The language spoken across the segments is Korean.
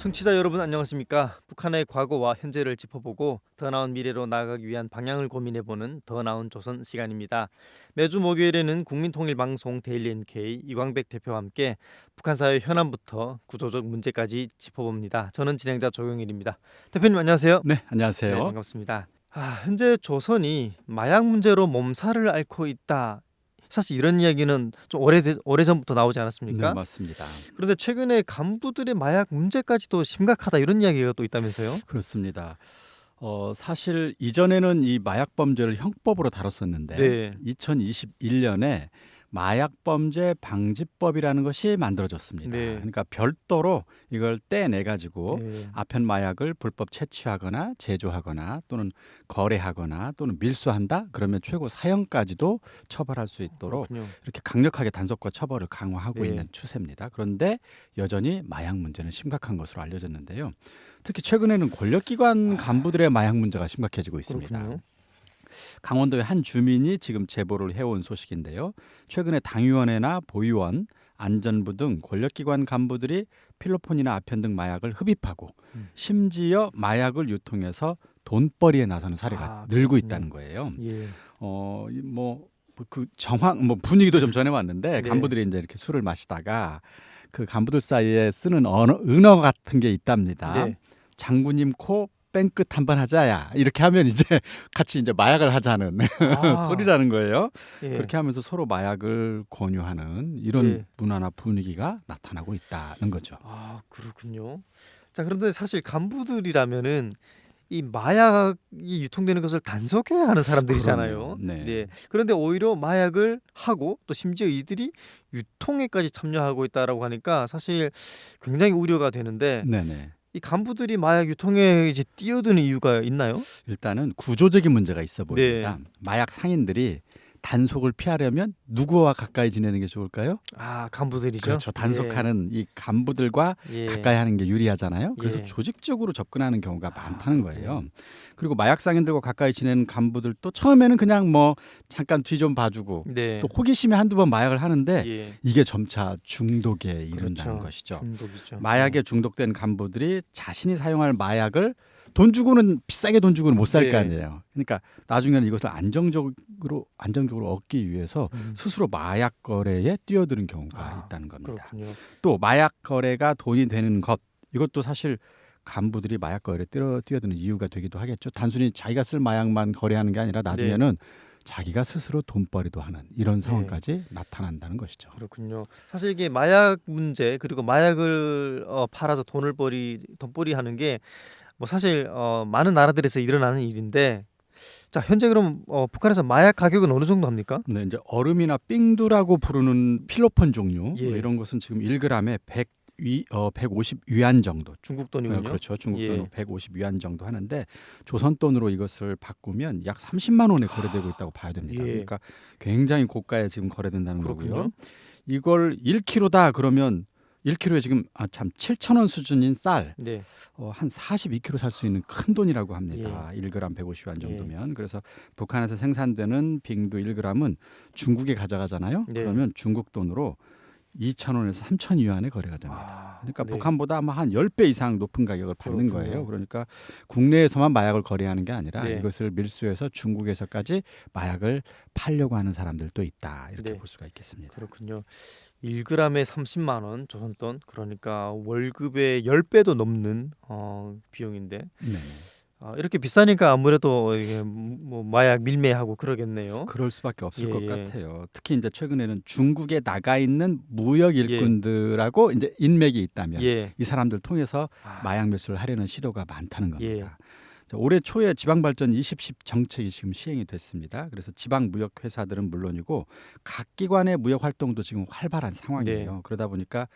청취자 여러분 안녕하십니까? 북한의 과거와 현재를 짚어보고 더 나은 미래로 나아가기 위한 방향을 고민해보는 더 나은 조선 시간입니다. 매주 목요일에는 국민통일방송 데일리 NK 이광백 대표와 함께 북한 사회 현안부터 구조적 문제까지 짚어봅니다. 저는 진행자 조용일입니다. 대표님 안녕하세요. 네, 안녕하세요. 네, 반갑습니다. 아, 현재 조선이 마약 문제로 몸살을 앓고 있다. 사실 이런 이야기는 좀 오래 오래 전부터 나오지 않았습니까? 네, 맞습니다. 그런데 최근에 간부들의 마약 문제까지도 심각하다 이런 이야기가 또 있다면서요? 그렇습니다. 어, 사실 이전에는 이 마약 범죄를 형법으로 다뤘었는데 네. 2021년에 마약 범죄 방지법이라는 것이 만들어졌습니다. 네. 그러니까 별도로 이걸 떼내 가지고 네. 아편 마약을 불법 채취하거나 제조하거나 또는 거래하거나 또는 밀수한다 그러면 최고 사형까지도 처벌할 수 있도록 그렇군요. 이렇게 강력하게 단속과 처벌을 강화하고 네. 있는 추세입니다. 그런데 여전히 마약 문제는 심각한 것으로 알려졌는데요. 특히 최근에는 권력기관 간부들의 마약 문제가 심각해지고 있습니다. 아. 그렇군요. 강원도의 한 주민이 지금 제보를 해온 소식인데요. 최근에 당위원회나 보위원, 안전부 등 권력기관 간부들이 필로폰이나 아편 등 마약을 흡입하고 음. 심지어 마약을 유통해서 돈벌이에 나서는 사례가 아, 늘고. 있다는 거예요. 예. 어, 어뭐그 정황 뭐 분위기도 좀 전해 왔는데 네. 간부들이 이제 이렇게 술을 마시다가 그 간부들 사이에 쓰는 언어 은어 같은 게 있답니다. 네. 장군님 코 뺑끝 한번 하자야 이렇게 하면 이제 같이 이제 마약을 하자는 아. 소리라는 거예요. 예. 그렇게 하면서 서로 마약을 권유하는 이런 네. 문화나 분위기가 나타나고 있다는 거죠. 아 그렇군요. 자 그런데 사실 간부들이라면은 이 마약이 유통되는 것을 단속해야 하는 사람들이잖아요. 그럼요. 네. 그런데 오히려 마약을 하고 또 심지어 이들이 유통에까지 참여하고 있다라고 하니까 사실 굉장히 우려가 되는데 네네. 이 간부들이 마약 유통에 이제 뛰어드는 이유가 있나요? 일단은 구조적인 문제가 있어 보입니다. 네. 마약 상인들이 단속을 피하려면 누구와 가까이 지내는 게 좋을까요? 아 간부들이죠. 그렇죠. 단속하는 이 간부들과 예. 가까이 하는 게 유리하잖아요. 그래서 예. 조직적으로 접근하는 경우가 아, 많다는? 거예요. 그리고 마약 상인들과 가까이 지내는 간부들도 처음에는 그냥 뭐 잠깐 뒤 좀 봐주고 네. 또 호기심에 한두 번 마약을 하는데 예. 이게 점차 중독에 이른다는 그렇죠. 것이죠. 중독이죠. 마약에 중독된 간부들이 자신이 사용할 마약을 돈 주고는 비싸게 돈 주고는 못 살거 네. 아니에요. 그러니까 나중에는 이것을 안정적으로 안정적으로 얻기 위해서 음, 스스로 마약 거래에 뛰어드는 경우가 아, 있다는 겁니다. 그렇군요. 또 마약 거래가 돈이 되는 것 이것도 사실 간부들이 마약 거래에 뛰어, 뛰어드는 이유가 되기도 하겠죠. 단순히 자기가 쓸 마약만 거래하는 게 아니라 나중에는 자기가 스스로 돈벌이도 하는 이런 상황까지 나타난다는 것이죠. 그렇군요. 사실 이게 마약 문제 그리고 마약을 어, 팔아서 돈을 벌이 돈벌이 하는 게 뭐 사실 어, 많은 나라들에서 일어나는 일인데 자 현재 그럼 어, 북한에서 마약 가격은 어느 정도 합니까? 네, 이제 얼음이나 삥두라고 부르는 필로폰 종류 예. 뭐 이런 것은 지금 1g에 100 위, 어, 150 위안 정도. 중국 돈이군요. 어, 그렇죠. 중국 돈으로 예. 150 위안 정도 하는데 조선 돈으로 이것을 바꾸면 약 30만 원에 거래되고 있다고 봐야 됩니다. 예. 그러니까 굉장히 고가에 지금 거래된다는 그렇군요. 거고요. 이걸 1kg다 그러면 1kg에 지금 아 참 7천 원 수준인 쌀 네. 어, 한 42kg 살 수 있는 큰 돈이라고 합니다. 예. 1g 150원 정도면. 그래서 북한에서 생산되는 빙두 1g은 중국에 가져가잖아요. 네. 그러면 중국 돈으로 2,000원에서 3,000 위안에 거래가 됩니다. 아, 그러니까 네. 북한보다 아마 한 10배 이상 높은 가격을 받는 그렇군요. 거예요. 그러니까 국내에서만 마약을 거래하는 게 아니라 네. 이것을 밀수해서 중국에서까지 마약을 팔려고 하는 사람들도 있다. 이렇게 네. 볼 수가 있겠습니다. 그렇군요. 1g에 30만 원 조선 돈 그러니까 월급의 10배도 넘는 어, 비용인데 네. 어, 이렇게 비싸니까 아무래도 이게 뭐 마약 밀매하고 그러겠네요. 그럴 수밖에 없을 예, 것 예. 같아요. 특히 이제 최근에는 중국에 나가 있는 무역 일꾼들하고 이제 인맥이 있다면 예. 이 사람들 통해서 아, 마약 매수를 하려는 시도가 많다는 예. 겁니다. 자, 올해 초에 지방발전 2010 정책이 지금 시행이 됐습니다. 그래서 지방 무역 회사들은 물론이고 각 기관의 무역 활동도 지금 활발한 상황이에요. 네. 그러다 보니까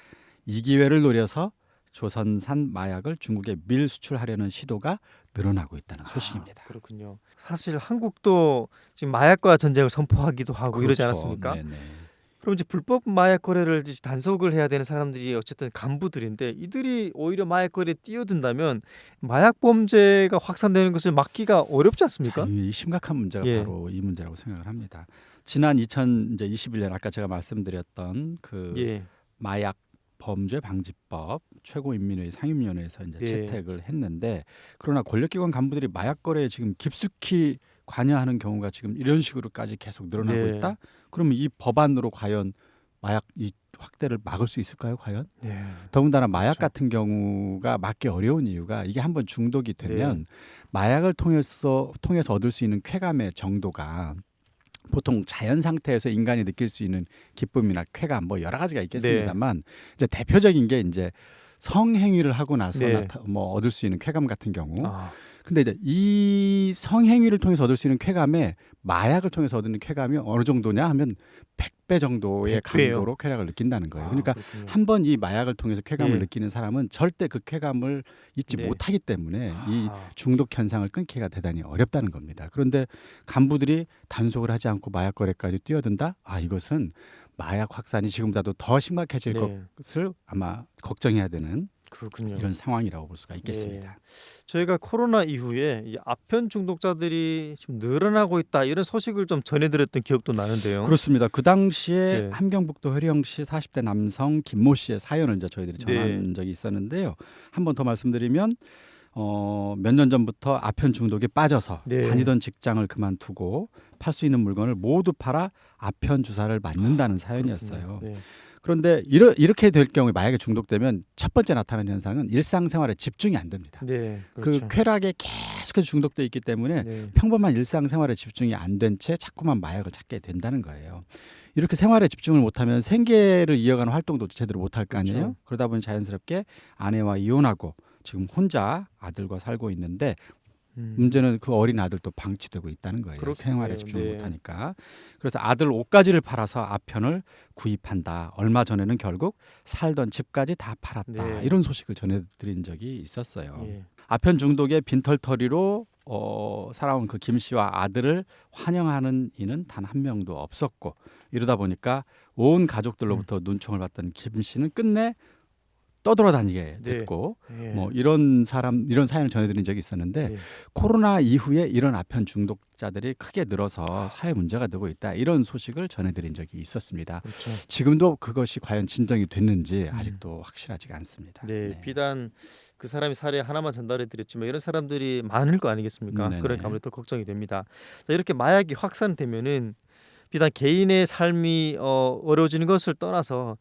이 기회를 노려서 조선산 마약을 중국에 밀 수출하려는 시도가 늘어나고 있다는 소식입니다. 아, 그렇군요. 사실 한국도 지금 마약과 전쟁을 선포하기도 하고 이러지 그렇죠. 않았습니까? 네네. 그럼 이제 불법 마약 거래를 이제 단속을 해야 되는 사람들이 어쨌든 간부들인데 이들이 오히려 마약 거래에 뛰어든다면 마약 범죄가 확산되는 것을 막기가 어렵지 않습니까? 이 심각한 문제가 예. 바로 이 문제라고 생각을 합니다. 지난 2021년 아까 제가 말씀드렸던 그 예. 마약 범죄 방지법 최고인민회의 상임위원회에서 이제 네. 채택을 했는데 그러나 권력기관 간부들이 마약 거래에 지금 깊숙이 관여하는 경우가 지금 이런 식으로까지 계속 늘어나고 네. 있다. 그러면 이 법안으로 과연 마약 이 확대를 막을 수 있을까요? 과연? 네. 더군다나 마약 그렇죠. 같은 경우가 막기 어려운 이유가 이게 한번 중독이 되면 네. 마약을 통해서 통해서 얻을 수 있는 쾌감의 정도가 보통 자연 상태에서 인간이 느낄 수 있는 기쁨이나 쾌감 뭐 여러 가지가 있겠습니다만 이제 대표적인 게 이제 성행위를 하고 나서 네. 나타, 뭐 얻을 수 있는 쾌감 같은 경우. 아, 근데 이제 이 성행위를 통해서 얻을 수 있는 쾌감에 마약을 통해서 얻는 쾌감이 어느 정도냐 하면 100배 정도의 100 배요? 강도로 쾌락을 느낀다는 거예요. 아, 그러니까. 한 번 이 마약을 통해서 쾌감을 예. 느끼는 사람은 절대 그 쾌감을 잊지 네. 못하기 때문에 이 아, 중독 현상을 끊기가 대단히 어렵다는 겁니다. 그런데 간부들이 단속을 하지 않고 마약 거래까지 뛰어든다? 아 이것은 마약 확산이 지금보다도 더 심각해질 네. 것을 아마 걱정해야 되는 그렇군요. 이런 상황이라고 볼 수가 있겠습니다. 저희가 코로나 이후에 이 아편 중독자들이 좀 늘어나고 있다 이런 소식을 좀 전해드렸던 기억도 나는데요. 그렇습니다. 그 당시에 네. 함경북도 회령시 40대 남성 김모 씨의 사연을 이제 저희들이 전한 네. 적이 있었는데요. 한 번 더 말씀드리면 어, 몇 년 전부터 아편 중독에 빠져서 네. 다니던 직장을 그만두고 팔 수 있는 물건을 모두 팔아 아편 주사를 맞는다는 사연이었어요. 그렇군요. 네. 그런데 이러, 이렇게 될 경우에 마약에 중독되면 첫 번째 나타나는 현상은 일상생활에 집중이 안 됩니다. 네, 그 그렇죠. 쾌락에 계속해서 중독돼 있기 때문에 네. 평범한 일상생활에 집중이 안 된 채 자꾸만 마약을 찾게 된다는 거예요. 이렇게 생활에 집중을 못하면 생계를 이어가는 활동도 제대로 못할 거 아니에요. 그렇죠. 그러다 보니 자연스럽게 아내와 이혼하고 지금 혼자 아들과 살고 있는데 음. 문제는 그 어린 아들도 방치되고 있다는 거예요. 그렇겠네요. 생활에 집중을 네. 못하니까. 그래서 아들 옷가지를 팔아서 아편을 구입한다. 얼마 전에는 결국 살던 집까지 다 팔았다. 네. 이런 소식을 전해드린 적이 있었어요. 예. 아편 중독의 빈털터리로 어, 살아온 그 김 씨와 아들을 환영하는 이는 단 한 명도 없었고 이러다 보니까 온 가족들로부터 음. 눈총을 받던 김 씨는 끝내 떠돌아다니게 네. 됐고 예. 뭐 이런 사람 이런 사연을 전해드린 적이 있었는데 네. 코로나 이후에 이런 아편 중독자들이 크게 늘어서 사회 문제가 되고 있다 이런 소식을 전해드린 적이 있었습니다. 그렇죠. 지금도 그것이 과연 진정이 됐는지 음. 아직도 확실하지가 않습니다. 네, 비단 그 사람이 사례 하나만 전달해 드렸지만 이런 사람들이 많을 거 아니겠습니까? 네네. 그러니까 아무래도 걱정이 됩니다. 자, 이렇게 마약이 확산되면은 비단 개인의 삶이 어, 어려워지는 것을 떠나서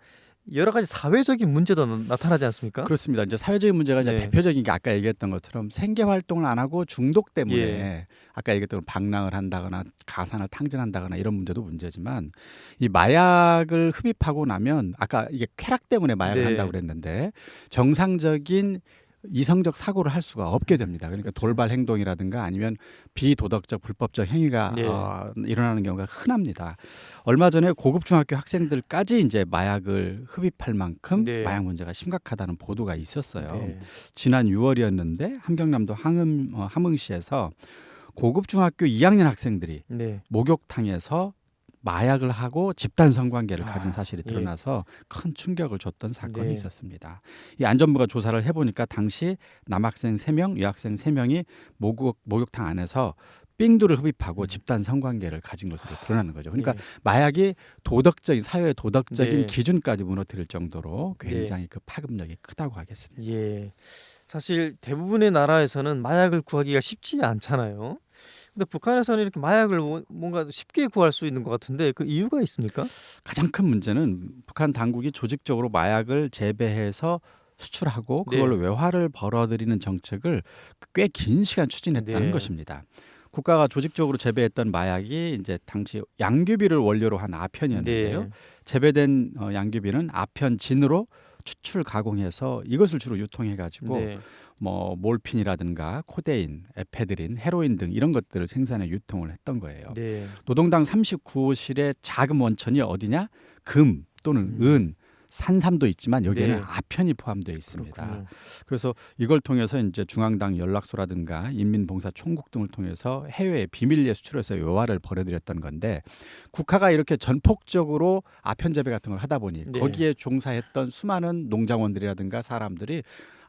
여러 가지 사회적인 문제도 나- 나타나지 않습니까? 그렇습니다. 이제 사회적인 문제가 이제 네. 대표적인 게 아까 얘기했던 것처럼 생계 활동을 안 하고 중독 때문에 예. 아까 얘기했던 방랑을 한다거나 가산을 탕진한다거나 이런 문제도 문제지만 이 마약을 흡입하고 나면 아까 이게 쾌락 때문에 마약을 네. 한다고 그랬는데 정상적인 이성적 사고를 할 수가 없게 됩니다. 그러니까 돌발 행동이라든가 아니면 비도덕적 불법적 행위가 네. 어, 일어나는 경우가 흔합니다. 얼마 전에 고급 중학교 학생들까지 이제 마약을 흡입할 만큼 네. 마약 문제가 심각하다는 보도가 있었어요. 네. 지난 6월이었는데 함경남도 항음 어, 함흥시에서 고급 중학교 2학년 학생들이 네. 목욕탕에서 마약을 하고 집단 성관계를 가진 아, 사실이 예. 드러나서 큰 충격을 줬던 사건이 네. 있었습니다. 이 안전부가 조사를 해보니까 당시 남학생 3명, 여학생 3명이 목욕, 목욕탕 안에서 삥두를 흡입하고 음. 집단 성관계를 가진 것으로 드러나는 거죠. 그러니까 예. 마약이 도덕적인 사회의 도덕적인 네. 기준까지 무너뜨릴 정도로 네. 굉장히 그 파급력이 크다고 하겠습니다. 예. 사실 대부분의 나라에서는 마약을 구하기가 쉽지 않잖아요. 근데 북한에서는 이렇게 마약을 뭐- 뭔가 쉽게 구할 수 있는 것 같은데 그 이유가 있습니까? 가장 큰 문제는 북한 당국이 조직적으로 마약을 재배해서 수출하고 네. 그걸로 외화를 벌어들이는 정책을 꽤 긴 시간 추진했다는 네. 것입니다. 국가가 조직적으로 재배했던 마약이 이제 당시 양귀비를 원료로 한 아편이었는데요. 네. 재배된 어, 양귀비는 아편진으로 추출 가공해서 이것을 주로 유통해 가지고 네. 뭐 몰핀이라든가 코데인, 에페드린, 헤로인 등 이런 것들을 생산해 유통을 했던 거예요. 네. 노동당 39호실의 자금 원천이 어디냐? 금 또는 음. 은, 산삼도 있지만 여기에는 네. 아편이 포함되어 있습니다. 그렇군요. 그래서 이걸 통해서 이제 중앙당 연락소라든가 인민봉사 총국 등을 통해서 해외에 비밀리에 수출해서 외화를 벌여들였던 건데 국가가 이렇게 전폭적으로 아편 재배 같은 걸 하다 보니 네. 거기에 종사했던 수많은 농장원들이라든가 사람들이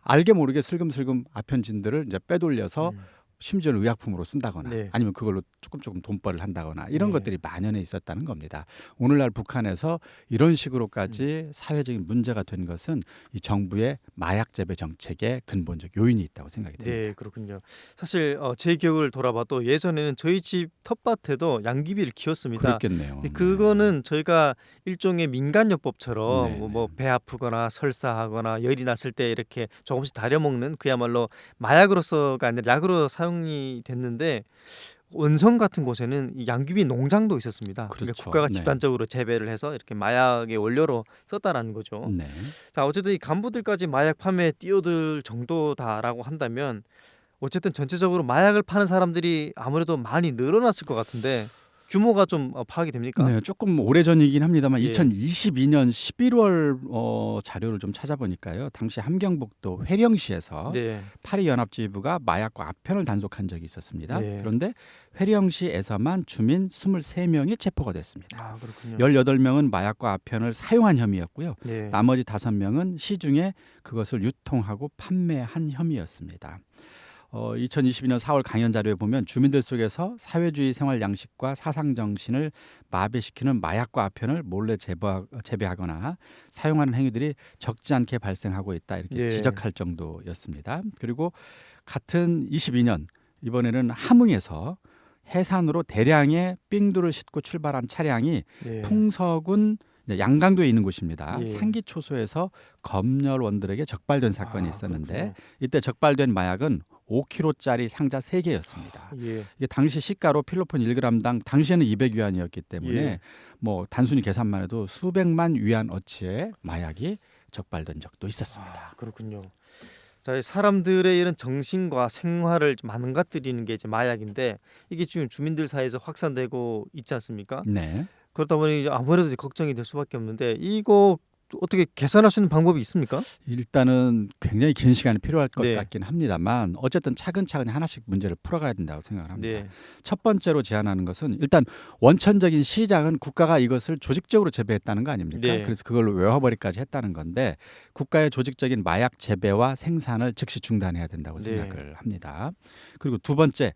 알게 모르게 슬금슬금 아편진들을 이제 빼돌려서 음. 심지어는 의약품으로 쓴다거나 네. 아니면 그걸로 조금 조금 돈벌이를 한다거나 이런 네. 것들이 만연해 있었다는 겁니다. 오늘날 북한에서 이런 식으로까지 음. 사회적인 문제가 된 것은 이 정부의 마약 재배 정책의 근본적 요인이 있다고 생각이 됩니다. 네, 그렇군요. 사실 어, 제 기억을 돌아봐도 예전에는 저희 집 텃밭에도 양귀비를 키웠습니다. 그렇겠네요. 네, 그거는 저희가 일종의 민간요법처럼 네, 뭐 네. 배 아프거나 설사하거나 열이 났을 때 이렇게 조금씩 다려 먹는 그야말로 마약으로서가 아니라 약으로 사 용이 됐는데 원성 같은 곳에는 이 양귀비 농장도 있었습니다. 그러니까 그렇죠. 국가가 네. 집단적으로 재배를 해서 이렇게 마약의 원료로 썼다라는 거죠. 네. 자 어쨌든 이 간부들까지 마약 판매에 뛰어들 정도다라고 한다면 어쨌든 전체적으로 마약을 파는 사람들이 아무래도 많이 늘어났을 것 같은데 규모가 좀 어, 파악이 됩니까? 네, 조금 오래전이긴 합니다만 예. 2022년 11월 어, 자료를 좀 찾아보니까요. 당시 함경북도 회령시에서 네. 파리 연합지휘부가 마약과 아편을 단속한 적이 있었습니다. 네. 그런데 회령시에서만 주민 23명이 체포가 됐습니다. 아 그렇군요. 18명은 마약과 아편을 사용한 혐의였고요. 네. 나머지 5명은 시중에 그것을 유통하고 판매한 혐의였습니다. 어, 2022년 4월 강연 자료에 보면 주민들 속에서 사회주의 생활 양식과 사상 정신을 마비시키는 마약과 아편을 몰래 재배하, 재배하거나 사용하는 행위들이 적지 않게 발생하고 있다 이렇게 예. 지적할 정도였습니다. 그리고 같은 22년 이번에는 함흥에서 해산으로 대량의 삥두를 싣고 출발한 차량이 네. 풍서군 양강도에 있는 곳입니다. 예. 상기초소에서 검열원들에게 적발된 사건이 아, 있었는데 그렇군요. 이때 적발된 마약은 5kg짜리 상자 3개였습니다. 예. 이게 당시 시가로 필로폰 1g당 당시에는 200위안이었기 때문에 예. 뭐 단순히 계산만 해도 수백만 위안 어치의 마약이 적발된 적도 있었습니다. 아, 그렇군요. 자, 이 사람들의 이런 정신과 생활을 좀 망가뜨리는 게 이제 마약인데 이게 지금 주민들 사이에서 확산되고 있지 않습니까? 네. 그러다 보니 아무래도 이제 걱정이 될 수밖에 없는데 이거 어떻게 개선할 수 있는 방법이 있습니까? 일단은 굉장히 긴 시간이 필요할 것 네. 같긴 합니다만 어쨌든 차근차근히 하나씩 문제를 풀어가야 된다고 생각을 합니다. 네. 첫 번째로 제안하는 것은 일단 원천적인 시장은 국가가 이것을 조직적으로 재배했다는 거 아닙니까? 네. 그래서 그걸 외화벌이까지 했다는 건데 국가의 조직적인 마약 재배와 생산을 즉시 중단해야 된다고 네. 생각을 합니다. 그리고 두 번째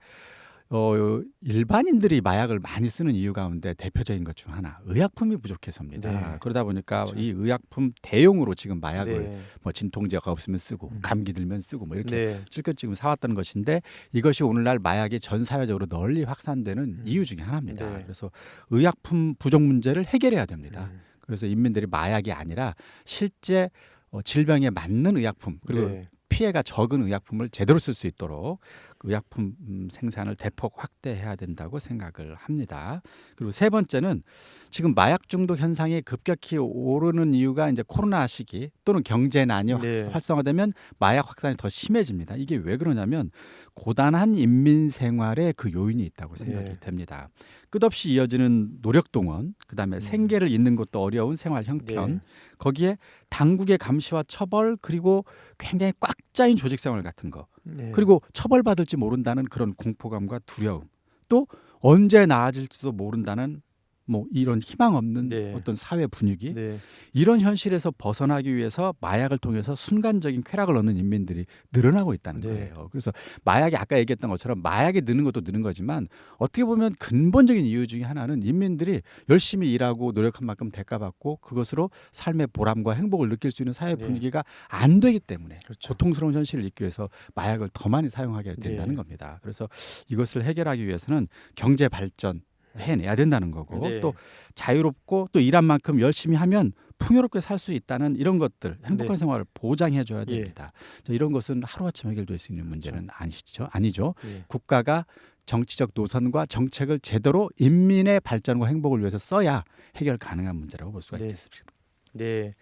어, 일반인들이 마약을 많이 쓰는 이유 가운데 대표적인 것 중 하나 의약품이 부족해서입니다. 네. 그러다 보니까 그렇죠. 이 의약품 대용으로 지금 마약을 네. 뭐 진통제가 없으면 쓰고 음. 감기 들면 쓰고 뭐 이렇게 네. 찔끔찔끔 사왔다는 것인데 이것이 오늘날 마약이 전 사회적으로 널리 확산되는 음. 이유 중에 하나입니다. 네. 그래서 의약품 부족 문제를 해결해야 됩니다. 음. 그래서 인민들이 마약이 아니라 실제 어, 질병에 맞는 의약품 그리고 네. 피해가 적은 의약품을 제대로 쓸 수 있도록 그 의약품 음, 생산을 대폭 확대해야 된다고 생각을 합니다. 그리고 세 번째는 지금 마약 중독 현상이 급격히 오르는 이유가 이제 코로나 시기 또는 경제난이 확- 네. 활성화되면 마약 확산이 더 심해집니다. 이게 왜 그러냐면 고단한 인민 생활에 그 요인이 있다고 생각이 네. 됩니다. 끝없이 이어지는 노력 동원, 그다음에 음. 생계를 잇는 것도 어려운 생활 형편, 네. 거기에 당국의 감시와 처벌 그리고 굉장히 꽉 짜인 조직 생활 같은 거 네. 그리고 처벌받을지 모른다는 그런 공포감과 두려움 또 언제 나아질지도 모른다는 뭐 이런 희망 없는 네. 어떤 사회 분위기 네. 이런 현실에서 벗어나기 위해서 마약을 통해서 순간적인 쾌락을 얻는 인민들이 늘어나고 있다는 네. 거예요. 그래서 마약이 아까 얘기했던 것처럼 마약이 느는 것도 느는 거지만 어떻게 보면 근본적인 이유 중에 하나는 인민들이 열심히 일하고 노력한 만큼 대가받고 그것으로 삶의 보람과 행복을 느낄 수 있는 사회 네. 분위기가 안 되기 때문에 그렇죠. 고통스러운 현실을 잊기 위해서 마약을 더 많이 사용하게 된다는 네. 겁니다. 그래서 이것을 해결하기 위해서는 경제 발전 해내야 된다는 거고 네. 또 자유롭고 또 일한 만큼 열심히 하면 풍요롭게 살 수 있다는 이런 것들 행복한 네. 생활을 보장해 줘야 예. 됩니다. 자, 이런 것은 하루아침 해결될 수 있는 문제는 아니죠. 아니죠. 예. 국가가 정치적 노선과 정책을 제대로 인민의 발전과 행복을 위해서 써야 해결 가능한 문제라고 볼 수가 네. 있겠습니다. 네,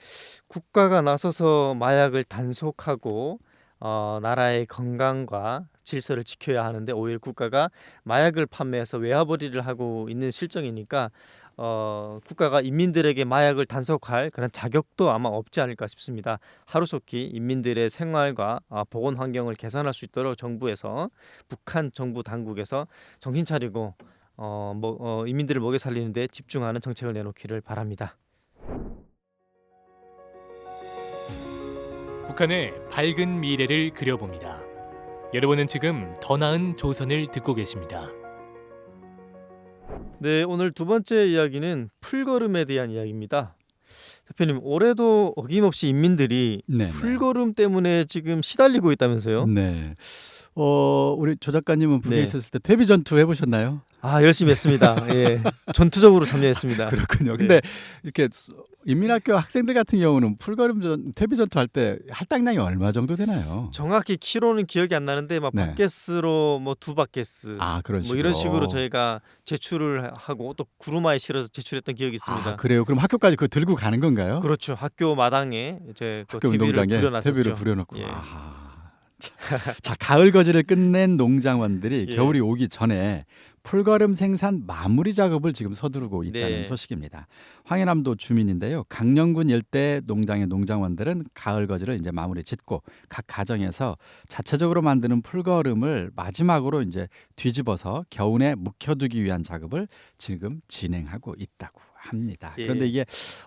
국가가 나서서 마약을 단속하고 어, 나라의 건강과 질서를 지켜야 하는데 오히려 국가가 마약을 판매해서 외화벌이를 하고 있는 실정이니까 어, 국가가 인민들에게 마약을 단속할 그런 자격도 아마 없지 않을까 싶습니다. 하루속히 인민들의 생활과 아, 보건 환경을 개선할 수 있도록 정부에서 북한 정부 당국에서 정신 차리고 어, 뭐, 어, 인민들을 먹여 살리는데 집중하는 정책을 내놓기를 바랍니다. 북한의 밝은 미래를 그려봅니다. 여러분은 지금 더 나은 조선을 듣고 계십니다. 네, 오늘 두 번째 이야기는 풀걸음에 대한 이야기입니다. 대표님, 올해도 어김없이 인민들이 네. 풀걸음 때문에 지금 시달리고 있다면서요? 네. 어, 우리 조 작가님은 북에 네. 있었을 때 퇴비 전투 해보셨나요? 아, 열심히 했습니다. 예. 전투적으로 참여했습니다. 그렇군요. 네. 근데 이렇게 수- 인민학교 학생들 같은 경우는 풀걸음 전 퇴비 전투 할 때 할당량이 얼마 정도 되나요? 정확히 키로는 기억이 안 나는데 막 네. 바켓스로 뭐 두 바켓스 아 그런 식으로 뭐 이런 식으로 저희가 제출을 하고 또 구루마에 실어서 제출했던 기억이 있습니다. 아, 그래요. 그럼 학교까지 그거 들고 가는 건가요? 그렇죠. 학교 마당에 이제 그 학교 운동장에 부려놨었죠. 퇴비를 부려놓고. 예. 아하. 자, 자, 가을 거지를 끝낸 농장원들이 예. 겨울이 오기 전에 풀걸음 생산 마무리 작업을 지금 서두르고 있다는 네. 소식입니다. 황해남도 주민인데요. 강령군 일대 농장의 농장원들은 가을 거지를 이제 마무리 짓고 각 가정에서 자체적으로 만드는 풀걸음을 마지막으로 이제 뒤집어서 겨우내 묵혀두기 위한 작업을 지금 진행하고 있다고 합니다. 예. 그런데 이게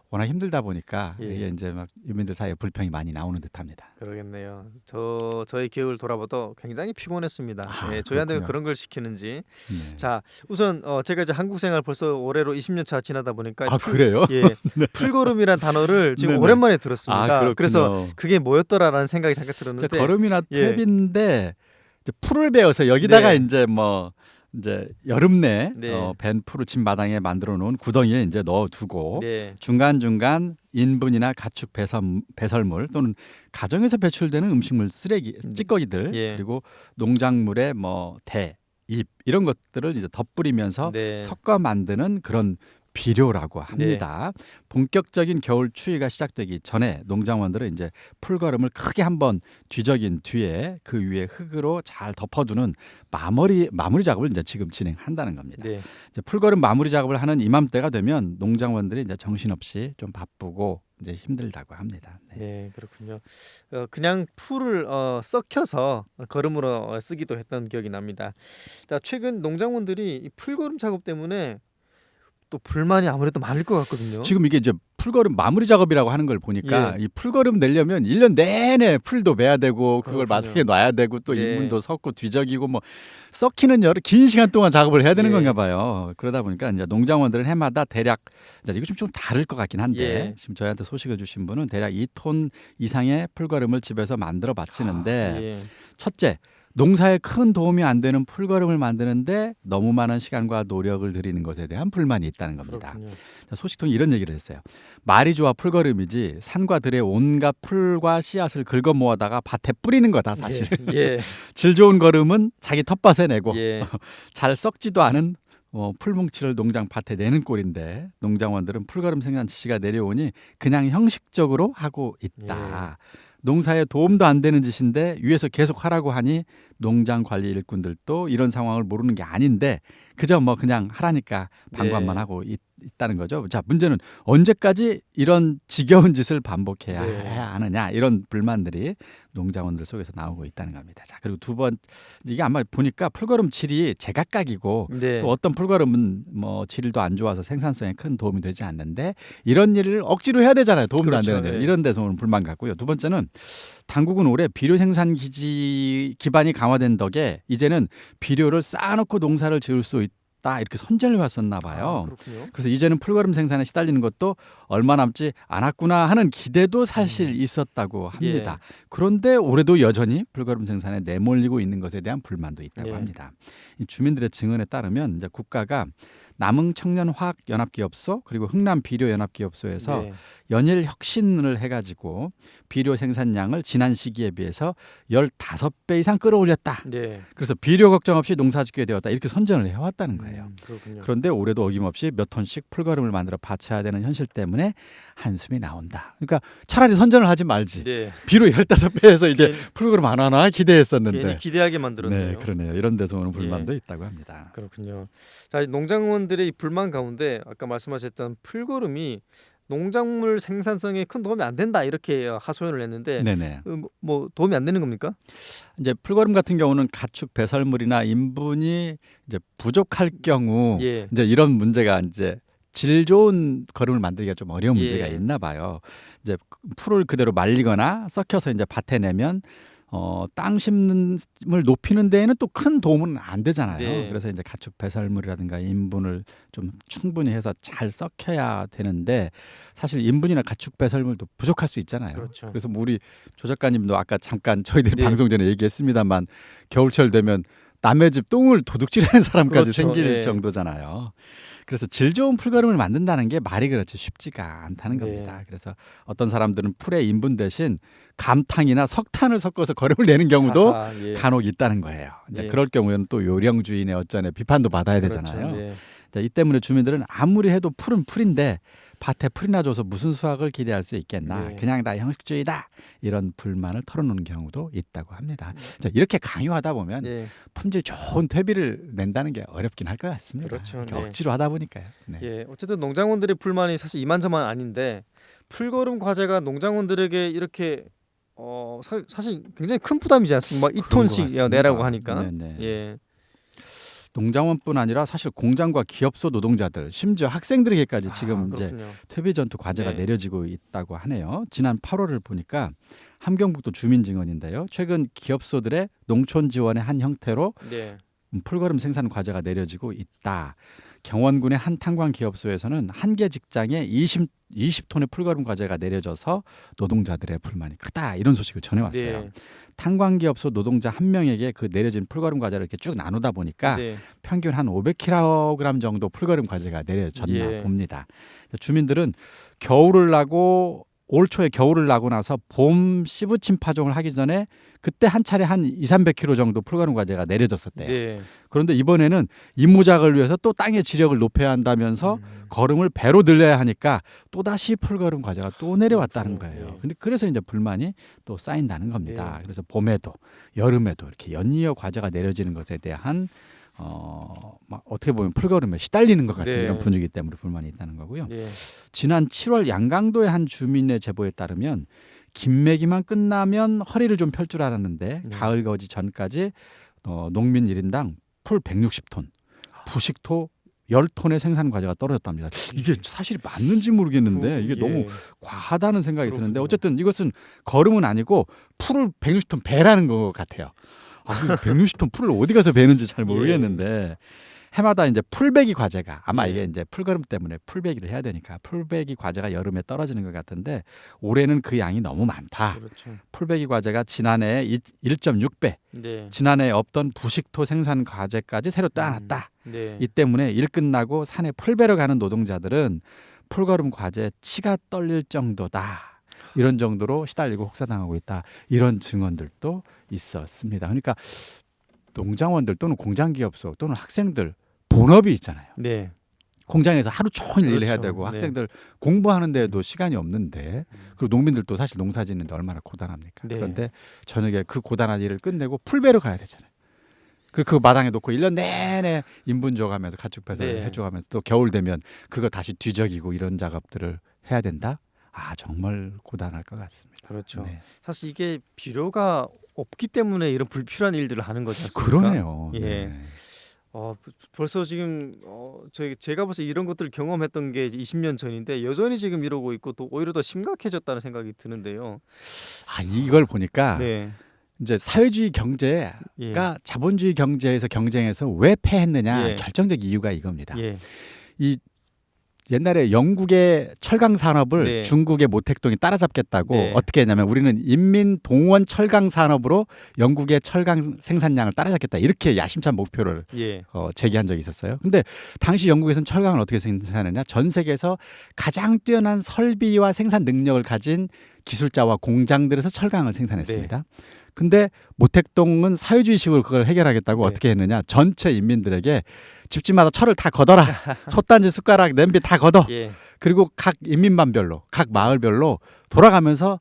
워낙 힘들다 보니까 예. 이게 이제 막 유민들 사이에 불평이 많이 나오는 듯합니다. 그러겠네요. 저 저의 기억을 돌아봐도 굉장히 피곤했습니다. 아, 예, 저희한테 그렇군요. 그런 걸 시키는지. 네. 자, 우선 어, 제가 이제 한국 생활 벌써 올해로 20년 차 지나다 보니까 아 풀- 그래요? 예, 풀걸음이란 단어를 지금 네네. 오랜만에 들었습니다. 아 그렇군요. 그래서 그게 뭐였더라라는 생각이 잠깐 이제 들었는데 걸음이나 예. 탭인데 이제 풀을 베어서 여기다가 네. 이제 뭐 이제 여름 내 네. 어, 벤 풀을 집 마당에 만들어 놓은 구덩이에 이제 넣어두고 네. 중간 중간 인분이나 가축 배설, 배설물 또는 가정에서 배출되는 음식물 쓰레기 찌꺼기들 예. 그리고 농작물의 뭐 대, 잎 이런 것들을 이제 덧뿌리면서 네. 섞어 만드는 그런 비료라고 합니다. 본격적인 겨울 추위가 시작되기 전에 농장원들은 이제 풀걸음을 크게 한번 뒤적인 뒤에 그 위에 흙으로 잘 덮어두는 마무리 마무리 작업을 이제 지금 진행한다는 겁니다. 네. 이제 풀걸음 마무리 작업을 하는 이맘때가 되면 농장원들이 이제 정신없이 좀 바쁘고 이제 힘들다고 합니다. 네. 네, 그렇군요. 어, 그냥 풀을 어, 썩혀서 걸음으로 어, 쓰기도 했던 기억이 납니다. 자, 최근 농장원들이 이 풀걸음 작업 때문에 또 불만이 아무래도 많을 것 같거든요. 지금 이게 이제 풀걸음 마무리 작업이라고 하는 걸 보니까 예. 이 풀걸음 내려면 일년 내내 풀도 베야 되고 그걸. 마당에 놔야 되고 또 예. 인분도 섞고 뒤적이고 뭐 썩히는 여러 긴 시간 동안 작업을 해야 되는 예. 건가 봐요. 그러다 보니까 이제 농장원들은 해마다 대략 이제 이거 좀, 좀 다를 것 같긴 한데 예. 지금 저희한테 소식을 주신 분은 대략 2톤 이상의 풀걸음을 집에서 만들어 바치는데 예. 첫째, 농사에 큰 도움이 안 되는 풀걸음을 만드는데 너무 많은 시간과 노력을 들이는 것에 대한 불만이 있다는 겁니다. 그렇군요. 소식통이 이런 얘기를 했어요. 말이 좋아 풀걸음이지 산과 들의 온갖 풀과 씨앗을 긁어 모아다가 밭에 뿌리는 거다 사실. 예. 예. 질 좋은 걸음은 자기 텃밭에 내고 예. 잘 썩지도 않은 어, 풀뭉치를 농장 밭에 내는 꼴인데 농장원들은 풀걸음 생산 지시가 내려오니 그냥 형식적으로 하고 있다. 농사에 도움도 안 되는 짓인데 위에서 계속 하라고 하니 농장 관리 일꾼들도 이런 상황을 모르는 게 아닌데 그저 뭐 그냥 하라니까 방관만 네. 하고 있, 다는 거죠. 자 문제는 언제까지 이런 지겨운 짓을 반복해야 네. 하느냐 이런 불만들이 농장원들 속에서 나오고 있다는 겁니다. 자 그리고 두 번 이게 아마 보니까 풀걸음 질이 제각각이고 네. 또 어떤 풀걸음은 뭐 질도 안 좋아서 생산성에 큰 도움이 되지 않는데 이런 일을 억지로 해야 되잖아요. 도움도 그렇죠. 안 되는데 예. 이런 데서 오는 불만 같고요. 두 번째는 당국은 올해 비료 생산 기지 기반이 강화된 덕에 이제는 비료를 쌓아놓고 농사를 지을 수 있 다 이렇게 선전을 아, 봐요. 그렇군요. 그래서 이제는 풀걸음 생산에 시달리는 것도 얼마 남지 않았구나 하는 기대도 사실 있었다고 합니다. 그런데 올해도 여전히 풀걸음 생산에 내몰리고 있는 것에 대한 불만도 있다고 예. 합니다. 이 주민들의 증언에 따르면 이제 국가가 남흥 청년 화학 연합 기업소 그리고 흥남 비료 연합 기업소에서 네. 연일 혁신을 해가지고 비료 생산량을 지난 시기에 비해서 15배 이상 끌어올렸다. 네. 그래서 비료 걱정 없이 농사짓게 되었다. 이렇게 선전을 해왔다는 거예요. 음. 그런데 올해도 어김없이 몇 톤씩 풀걸음을 만들어 바쳐야 되는 현실 때문에 한숨이 나온다. 그러니까 차라리 선전을 하지 말지. 네. 비료 15배에서 이제 풀걸음 안 하나 기대했었는데. 기대하게 만들었네요. 네, 그러네요. 이런 데서 오는 예. 불만도 있다고 합니다. 그렇군요. 자, 이 농장원들의 이 불만 가운데 아까 말씀하셨던 풀걸음이 농작물 생산성에 큰 도움이 안 된다 이렇게 어, 하소연을 했는데 네네. 어, 뭐- 뭐 도움이 안 되는 겁니까? 이제 풀걸음 같은 경우는 가축 배설물이나 인분이 이제 부족할 경우 예. 이제 이런 문제가 이제 질 좋은 걸음을 만들기가 좀 어려운 문제가 예. 있나 봐요. 이제 풀을 그대로 말리거나 썩혀서 이제 밭에 내면 어, 땅 심는을 높이는 데에는 또 큰 도움은 안 되잖아요. 네. 그래서 이제 가축 배설물이라든가 인분을 좀 충분히 해서 잘 썩혀야 되는데 사실 인분이나 가축 배설물도 부족할 수 있잖아요. 그렇죠. 그래서 뭐 우리 조 작가님도 아까 잠깐 저희들이 네. 방송 전에 얘기했습니다만 겨울철 되면 남의 집 똥을 도둑질하는 사람까지 그렇죠. 생길 예. 정도잖아요. 그래서 질 좋은 풀걸음을 만든다는 게 말이 그렇지 쉽지가 않다는 네. 겁니다. 그래서 어떤 사람들은 풀의 인분 대신 감탕이나 석탄을 섞어서 걸음을 내는 경우도 아하, 예. 간혹 있다는 거예요. 이제 예. 그럴 경우에는 또 요령 주인의 어쩐에 비판도 받아야 되잖아요. 그렇죠. 네. 자, 이 때문에 주민들은 아무리 해도 풀은 풀인데 밭에 풀이나 줘서 무슨 수확을 기대할 수 있겠나 네. 그냥 다 형식주의다 이런 불만을 털어놓는 경우도 있다고 합니다. 음. 자, 이렇게 강요하다 보면 네. 품질 좋은 퇴비를 낸다는 게 어렵긴 할 것 같습니다. 그렇죠. 네. 억지로 하다 보니까요. 네. 예, 어쨌든 농장원들의 불만이 사실 이만저만 아닌데 풀거름 과제가 농장원들에게 이렇게 어 사, 사실 굉장히 큰 부담이지 않습니까? 막 그런 2톤씩 것 같습니다. 내라고 하니까. 네네. 예. 농장원뿐 아니라 사실 공장과 기업소 노동자들 심지어 학생들에게까지 지금 아, 이제. 퇴비 전투 과제가 네. 내려지고 있다고 하네요. 지난 8월을 보니까 함경북도 주민 증언인데요. 최근 기업소들의 농촌 지원의 한 형태로 네. 음, 풀거름 생산 과제가 내려지고 있다. 경원군의 한 탄광 기업소에서는 한 개 직장에 20 20톤의 풀거름 과제가 내려져서 노동자들의 불만이 크다 이런 소식을 전해왔어요. 네. 탄광 기업소 노동자 한 명에게 그 내려진 풀거름 과제를 이렇게 쭉 나누다 보니까 네. 평균 한 500kg 정도 풀거름 과제가 내려졌나 예. 봅니다. 주민들은 겨울을 나고 올 초에 겨울을 나고 나서 봄 씨부침 파종을 하기 전에 그때 한 차례 한 2, 300kg 정도 풀거름 과제가 내려졌었대요. 네. 그런데 이번에는 임무작을 위해서 또 땅의 지력을 높여야 한다면서 음. 걸음을 배로 늘려야 하니까 또다시 풀걸음 과제가 또 내려왔다는 그렇군요. 거예요. 예. 근데 그래서 이제 불만이 또 쌓인다는 겁니다. 예. 그래서 봄에도 여름에도 이렇게 연이어 과제가 내려지는 것에 대한 어, 막 어떻게 보면 풀걸음에 시달리는 것 같은 네. 이런 분위기 때문에 불만이 있다는 거고요. 예. 지난 7월 양강도의 한 주민의 제보에 따르면 김매기만 끝나면 허리를 좀 펼 줄 알았는데 네. 가을 거지 전까지 어, 농민 1인당 풀 160톤, 부식토 10톤의 생산 과제가 떨어졌답니다. 이게 사실이 맞는지 모르겠는데 이게 그, 너무 예. 과하다는 생각이 드는데 그렇군요. 어쨌든 이것은 걸음은 아니고 풀을 160톤 배라는 것 같아요. 아, 160톤 풀을 어디 가서 배는지 잘 모르겠는데 해마다 이제 풀배기 과제가 아마 예. 이게 이제 풀걸음 때문에 풀배기를 해야 되니까 풀배기 과제가 여름에 떨어지는 것 같은데 올해는 그 양이 너무 많다. 그렇죠. 풀배기 과제가 지난해 1.6배, 네. 지난해 없던 부식토 생산 과제까지 새로 따놨다. 네. 이 때문에 일 끝나고 산에 풀 베러 가는 노동자들은 풀걸음 과제 치가 떨릴 정도다. 이런 정도로 시달리고 혹사당하고 있다. 이런 증언들도 있었습니다. 그러니까 농장원들 또는 공장 기업소 또는 학생들 본업이 있잖아요. 네. 공장에서 하루 종일 일해야 그렇죠. 되고 네. 학생들 공부하는데도 시간이 없는데 그리고 농민들도 사실 농사 짓는데 얼마나 고단합니까? 네. 그런데 저녁에 그 고단한 일을 끝내고 풀 베러 가야 되잖아요. 그리고 그 마당에 놓고 일 년 내내 인분 줘가면서 가축 배설 네. 해줘가면서 또 겨울 되면 그거 다시 뒤적이고 이런 작업들을 해야 된다. 아 정말 고단할 것 같습니다. 그렇죠. 네. 사실 이게 필요가 없기 때문에 이런 불필요한 일들을 하는 거지 않습니까? 그러네요. 예. 네. 어, 부- 벌써 지금 어, 저희 제가 벌써 이런 것들을 경험했던 게 20년 전인데 여전히 지금 이러고 있고 또 오히려 더 심각해졌다는 생각이 드는데요. 아 이걸 보니까 네. 이제 사회주의 경제가 예. 자본주의 경제에서 경쟁해서 왜 패했느냐 예. 결정적 이유가 이겁니다. 예. 이 옛날에 영국의 철강 산업을 네. 중국의 모택동이 따라잡겠다고 네. 어떻게 했냐면 우리는 인민 동원 철강 산업으로 영국의 철강 생산량을 따라잡겠다 이렇게 야심찬 목표를 예. 어, 제기한 적이 있었어요. 근데 당시 영국에서는 철강을 어떻게 생산했냐? 전 세계에서 가장 뛰어난 설비와 생산 능력을 가진 기술자와 공장들에서 철강을 생산했습니다. 근데 모택동은 사회주의식으로 그걸 해결하겠다고 네. 어떻게 했느냐? 전체 인민들에게 집집마다 철을 다 걷어라. 솥단지, 숟가락, 냄비 다 걷어. 예. 그리고 각 인민반별로, 각 마을별로 돌아가면서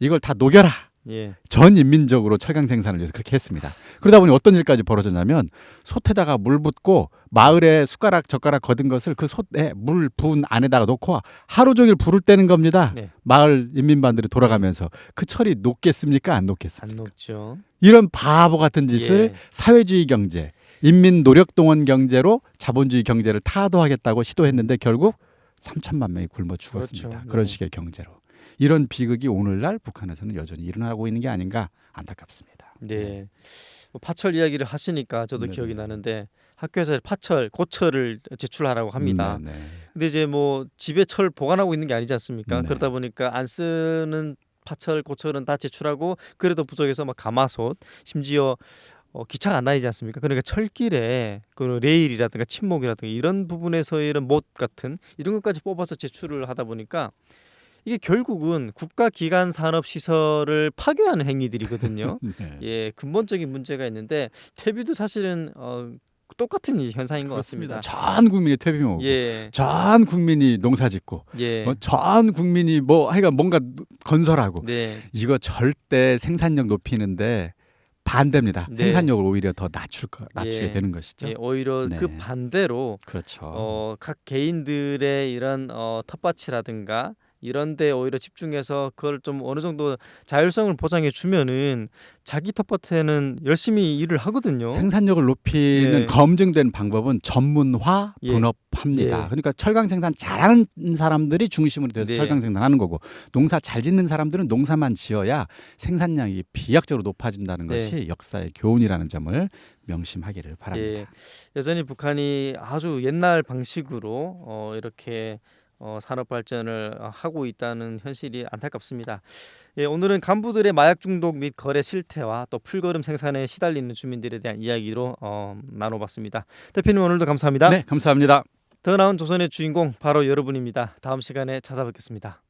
이걸 다 녹여라. 예. 전 인민적으로 철강 생산을 위해서 그렇게 했습니다. 그러다 보니 어떤 일까지 벌어졌냐면 솥에다가 물 붓고 마을에 숟가락 젓가락 거둔 것을 그 솥에 물 부은 안에다가 놓고 하루 종일 불을 때는 겁니다. 네. 마을 인민반들이 돌아가면서 그 철이 녹겠습니까? 안 녹겠습니까? 안 녹죠. 이런 바보 같은 짓을 예. 사회주의 경제, 인민 노력 동원 경제로 자본주의 경제를 타도하겠다고 시도했는데 결국 3천만 명이 굶어 죽었습니다. 그렇죠. 그런 네. 식의 경제로. 이런 비극이 오늘날 북한에서는 여전히 일어나고 있는 게 아닌가 안타깝습니다. 네. 뭐 파철 이야기를 하시니까 저도 네네. 기억이 나는데 학교에서 파철, 고철을 제출하라고 합니다. 네, 네. 근데 이제 뭐 집에 철 보관하고 있는 게 아니지 않습니까? 네. 그러다 보니까 안 쓰는 파철, 고철은 다 제출하고 그래도 부족해서 막 가마솥, 심지어 어, 기차가 안 다니지 않습니까? 그러니까 철길에 그 레일이라든가 침목이라든가 이런 부분에서 이런 못 같은 이런 것까지 뽑아서 제출을 하다 보니까 이게 결국은 국가기관 산업 시설을 파괴하는 행위들이거든요. 네. 예, 근본적인 문제가 있는데 퇴비도 사실은 어, 똑같은 이 현상인 것 같습니다. 전 국민이 퇴비먹고 예, 전 국민이 농사짓고 예, 어, 전 국민이 뭐 하여간 뭔가 건설하고 네, 이거 절대 생산력 높이는데 반대입니다. 네. 생산력을 오히려 더 낮출 거, 낮추게 예. 되는 것이죠. 예, 오히려 네. 그 반대로 그렇죠. 어, 각 개인들의 이런 어, 텃밭이라든가 이런 데 오히려 집중해서 그걸 좀 어느 정도 자율성을 보장해 주면은 자기 텃밭에는 열심히 일을 하거든요. 생산력을 높이는 예. 검증된 방법은 전문화 예. 분업합니다. 예. 그러니까 철강 생산 잘하는 사람들이 중심으로 돼서 네. 철강 생산하는 거고 농사 잘 짓는 사람들은 농사만 지어야 생산량이 비약적으로 높아진다는 네. 것이 역사의 교훈이라는 점을 명심하기를 바랍니다. 예, 여전히 북한이 아주 옛날 방식으로 어, 이렇게 어, 산업 발전을 하고 있다는 현실이 안타깝습니다. 예, 오늘은 간부들의 마약 중독 및 거래 실태와 또 풀거름 생산에 시달리는 주민들에 대한 이야기로 어, 나눠봤습니다. 대표님 오늘도 감사합니다. 네, 감사합니다. 더 나은 조선의 주인공 바로 여러분입니다. 다음 시간에 찾아뵙겠습니다.